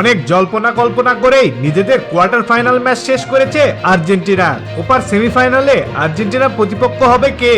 অনেক জল্পনা কল্পনা করেই নিজেদের কোয়ার্টার ফাইনাল ম্যাচ শেষ করেছে আর্জেন্টিনা। ওপার সেমিফাইনালে আর্জেন্টিনা প্রতিপক্ষ হবে কে?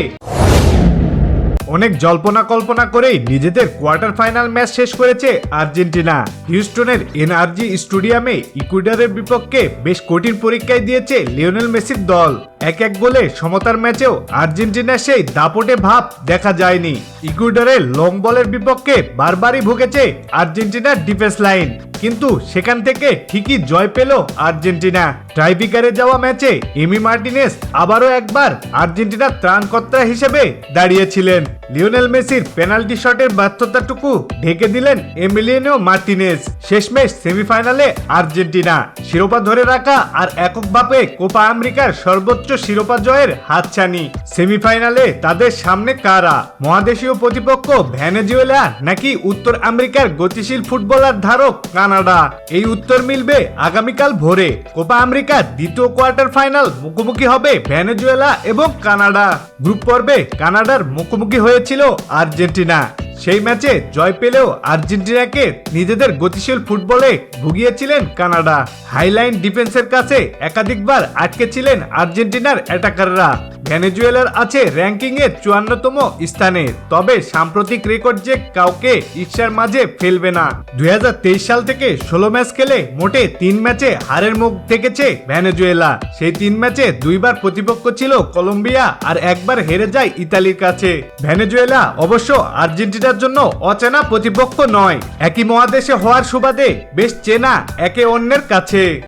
অনেক জল্পনা কল্পনা করেই নিজেদের কোয়ার্টার ফাইনাল ম্যাচ শেষ করেছে আর্জেন্টিনা। হিউস্টনের এনআরজি স্টেডিয়ামে ইকুয়েডরের বিপক্ষে বেশ কঠিন পরীক্ষায় দিয়েছে লিওনেল মেসির দল। এক এক গোলে সমতার ম্যাচেও আর্জেন্টিনার সেই দাপটে ভাব দেখা যায়নি। ইকুয়েডরের লং বলের বিপক্ষে বারবারই ভুগেছে আর্জেন্টিনার ডিফেন্স লাইন কিন্তু সেখান থেকে ঠিকই জয় পেল আর্জেন্টিনা। ট্রাইপিকারে যাওয়া ম্যাচে এমি মার্টিনেস আবারও একবার আর্জেন্টিনার ত্রাণকর্তা হিসেবে দাঁড়িয়েছিলেন। লিওনেল মেসির পেনাল্টি শটের ব্যর্থতাটুকু ঢেকে দিলেন এমিলিয়ানো মার্টিনেস। শেষমেশ সেমিফাইনালে আর্জেন্টিনা। শিরোপা ধরে রাখা আর এককভাবে কোপা আমেরিকার সর্বোচ্চ শিরোপা জয়ের হাতছানি। সেমিফাইনালে তাদের সামনে কারা? মহাদেশীয় প্রতিপক্ষ ভ্যানেজুয়েলা নাকি উত্তর আমেরিকার গতিশীল ফুটবলার ধারক কানাডা? এই উত্তর মিলবে আগামীকাল ভোরে। কোপা আমেরিকার দ্বিতীয় কোয়ার্টার ফাইনাল মুখোমুখি হবে ভ্যানেজুয়েলা এবং কানাডা। গ্রুপ পর্বে কানাডার মুখোমুখি হয়েছিল আর্জেন্টিনা। সেই ম্যাচে জয় পেলেও আর্জেন্টিনাকে নিজেদের গতিশীল ফুটবলে ভুগিয়েছিলেন কানাডা। হাইলাইন ডিফেন্সের কাছে একাধিকবার আটকে ছিলেন আর্জেন্টিনার অ্যাটাকাররা। ভেনেজুয়েলার আছে র্যাঙ্কিং এর চুয়ান্নতম স্থানে, তবে সাম্প্রতিক রেকর্ড যে কাউকে ঈর্ষার মাঝে ফেলবে না। দুই হাজার তেইশ সাল থেকে ষোলো ম্যাচ খেলে মোটে তিন ম্যাচে হারের মুখ থেকেছে ভেনেজুয়েলা। সেই তিন ম্যাচে দুইবার প্রতিপক্ষ ছিল কলম্বিয়া আর একবার হেরে যায় ইতালির কাছে। ভেনেজুয়েলা অবশ্য আর্জেন্টিনার জন্য অচেনা প্রতিপক্ষ নয়। একই মহাদেশে হওয়ার সুবাদে বেশ চেনা একে অন্যের কাছে।